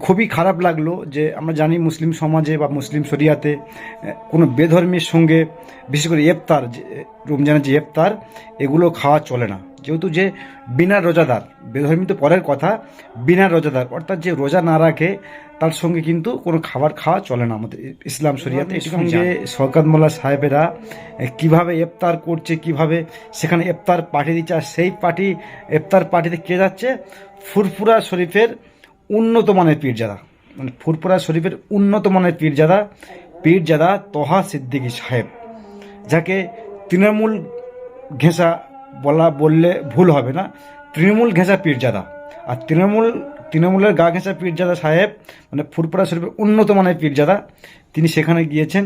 খুবই খারাপ লাগল যে আমরা জানি মুসলিম সমাজে বা মুসলিম শরিয়াতে কোনো বেধর্মীর সঙ্গে বিশেষ করে ইফতার যে রমজানের যে এফতার এগুলো খাওয়া চলে না। যেহেতু যে বিনা রোজাদার বেধর্মী তো পরের কথা বিনা রোজাদার অর্থাৎ যে রোজা না রাখে তার সঙ্গে কিন্তু কোনো খাবার খাওয়া চলে না আমাদের ইসলাম শরিয়াতে। এর সঙ্গে শওকাত মোল্লা সাহেবেরা কীভাবে ইফতার করছে কীভাবে সেখানে ইফতার পার্টি দিচ্ছে আর সেই পার্টি ইফতার পার্টিতে কে যাচ্ছে? ফুরফুরা শরীফের উন্নত মানের পীরজাদা। মানে ফুরফুরা শরীফের উন্নত মানের পীরজাদা পীরজাদা তোহা সিদ্দিকী সাহেব, যাকে তৃণমূল ঘেঁষা বলা বললে ভুল হবে না, তৃণমূল ঘেঁষা পীরজাদা। আর তৃণমূল, তৃণমূলের গা ঘেঁষা পীরজাদা সাহেব মানে ফুরপুরা শরীফের উন্নত মানের পীরজাদা, তিনি সেখানে গিয়েছেন,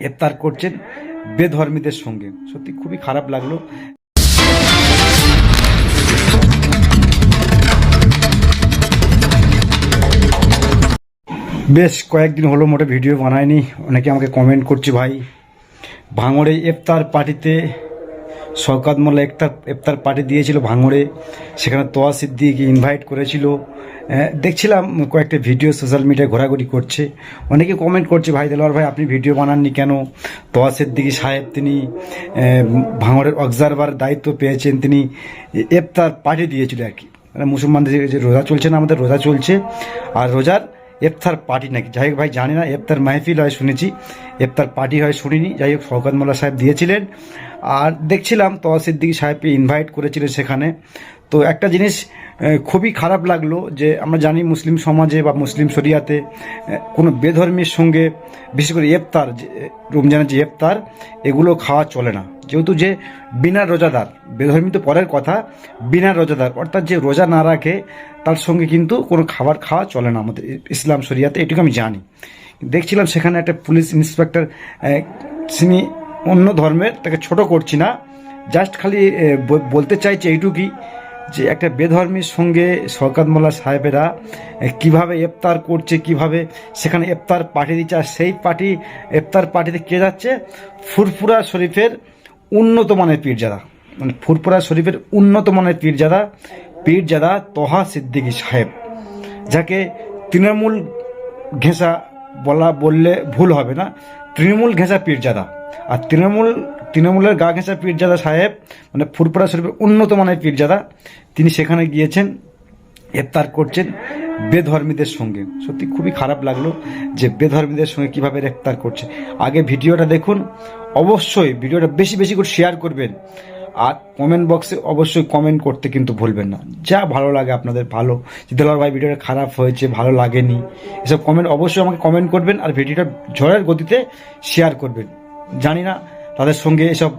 ইফতার করছেন বেধর্মীদের সঙ্গে। সত্যি খুবই খারাপ লাগল। বেশ কয়েকদিন হলো মোটে ভিডিও বানায়নি অনেকে আমাকে কমেন্ট করছে, ভাই, ভাঙড়ে ইফতার পার্টিতে শওকাত মোল্লা ইফতার ইফতার পার্টি দিয়েছিল ভাঙড়ে। সেখানে তোয়া সিদ্দিক ইনভাইট করেছিল। দেখছিলাম কয়েকটা ভিডিও সোশ্যাল মিডিয়ায় ঘোরাঘুরি করছে। অনেকে কমেন্ট করছে, ভাই দেলোয়ার ভাই, আপনি ভিডিও বানাননি কেন? তোয়া সিদ্দিকি সাহেব তিনি ভাঙড়ের অবজারভার দায়িত্ব পেয়েছেন। তিনি ইফতার পার্টি দিয়েছিল আর কি। মানে মুসলমানদের যে রোজা চলছে না, আমাদের রোজা চলছে। আর রোজার ইফতার পার্টি নাকি? যাই হোক ভাই, জানি না, এফতার মাহফিল হয় শুনেছি, এফতার পার্টি হয় শুনিনি। যাই হোক, শওকত মোল্লা সাহেব দিয়েছিলেন। আর দেখছিলাম তোয়া সিদ্দিকী সাহেবকে ইনভাইট করেছিলেন সেখানে। তো একটা জিনিস খুবই খারাপ লাগল যে আমরা জানি মুসলিম সমাজে বা মুসলিম শরিয়াতে কোনো বেধর্মীর সঙ্গে, বিশেষ করে ইফতার যে, রমজানের যে এফতার, এগুলো খাওয়া চলে না। যেহেতু যে বিনা রোজাদার, বেধর্মী তো পরের কথা বিনা রোজাদার, অর্থাৎ যে রোজা না রাখে, তার সঙ্গে কিন্তু কোনো খাবার খাওয়া চলে না আমাদের ইসলাম শরিয়াতে, এটুকু আমি জানি। দেখছিলাম সেখানে একটা পুলিশ ইন্সপেক্টর তিনি অন্য ধর্মের, তাকে ছোট করছি না, জাস্ট খালি বলতে চাইছি এইটুকুই যে একটা বেধর্মীর সঙ্গে শওকাত মোল্লা সাহেবেরা কীভাবে ইফতার করছে, কীভাবে সেখানে ইফতার পার্টি দিচ্ছে, আর সেই পার্টি, ইফতার পার্টিতে কে যাচ্ছে? ফুরফুরা শরীফের উন্নত মানের পীরজাদা মানে ফুরফুরা শরীফের উন্নত মানের পীরজাদা পীরজাদা তোহা সিদ্দিকী সাহেব, যাকে তৃণমূল ঘেঁষা বলা বললে ভুল হবে না, তৃণমূল ঘেঁষা পীরজাদা আর তৃণমূল, তৃণমূলের গা ঘেঁষা পীরজাদা সাহেব মানে ফুরপুরা শরীফের উন্নত মানের পীরজাদা তিনি সেখানে গিয়েছেন, ইফতার করছেন বেধর্মীদের সঙ্গে। সত্যি খুবই খারাপ লাগল যে বেধর্মীদের সঙ্গে কীভাবে ইফতার করছে। আগে ভিডিওটা দেখুন, অবশ্যই ভিডিওটা বেশি বেশি করে শেয়ার করবেন। আর কমেন্ট বক্সে অবশ্যই কমেন্ট করতে কিন্তু ভুলবেন না। যা ভালো লাগে আপনাদের, ভালো। যে দেলোয়ার ভাই ভিডিওটা খারাপ হয়েছে, ভালো লাগেনি, এসব কমেন্ট অবশ্যই আমাকে কমেন্ট করবেন আর ভিডিওটা ঝড়ের গতিতে শেয়ার করবেন। জানি না তাদের সঙ্গে এসব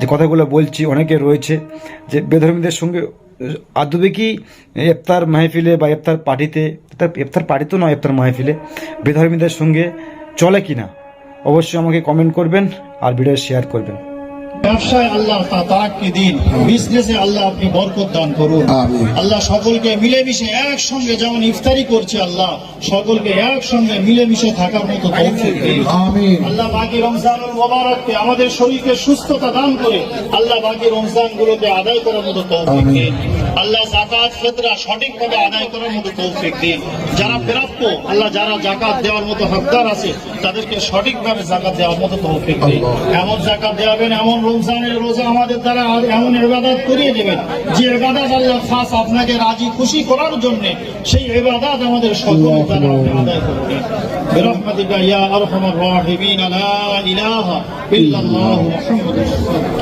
যে কথাগুলো বলছি, অনেকে রয়েছে যে বেধর্মীদের সঙ্গে আদবে কি এফতার মাহফিলে বা এফতার পার্টিতে, ইফতার পার্টি তো নয় এফতার মাহফিলে বেধর্মীদের সঙ্গে চলে কি না অবশ্যই আমাকে কমেন্ট করবেন আর ভিডিও শেয়ার করবেন। ব্যবসায় আল্লাহ তারাক্কি দিন বিজনেসে আল্লাহ আপনি বরকত দান করুন। আল্লাহ সকলকে মিলেমিশে একসঙ্গে যেমন ইফতারি করছে আল্লাহ সকলকে একসঙ্গে মিলেমিশে থাকার মতো আল্লাহ বাকি রমজানুল মোবারককে আমাদের শরীরকে সুস্থতা দান করে আল্লাহ বাকি রমজান গুলোকে আদায় করার মতো তৌফিক দিন। আল্লাহ জাকাত ফেতরা সঠিকভাবে আদায় করার মতো তৌফিক দিন যারা প্রাপ্য আল্লাহ যারা জাকাত দেওয়ার মতো হকদার আছে তাদেরকে সঠিকভাবে জাকাত দেওয়ার মতো তৌফিক দিন এমন জাকাত দেওয়াবেন এমন রমজানের রোজা আমাদের দ্বারা আর এমন ইবাদত করিয়ে দেবেন যে ইবাদত আল্লাহ খাস আপনাকে রাজি খুশি করার জন্য সেই ইবাদত আমাদের সকলের দ্বারা আপনি আদায় করবেন برحمتك يا ارحم الراحمين لا اله الا الله محمد رسول الله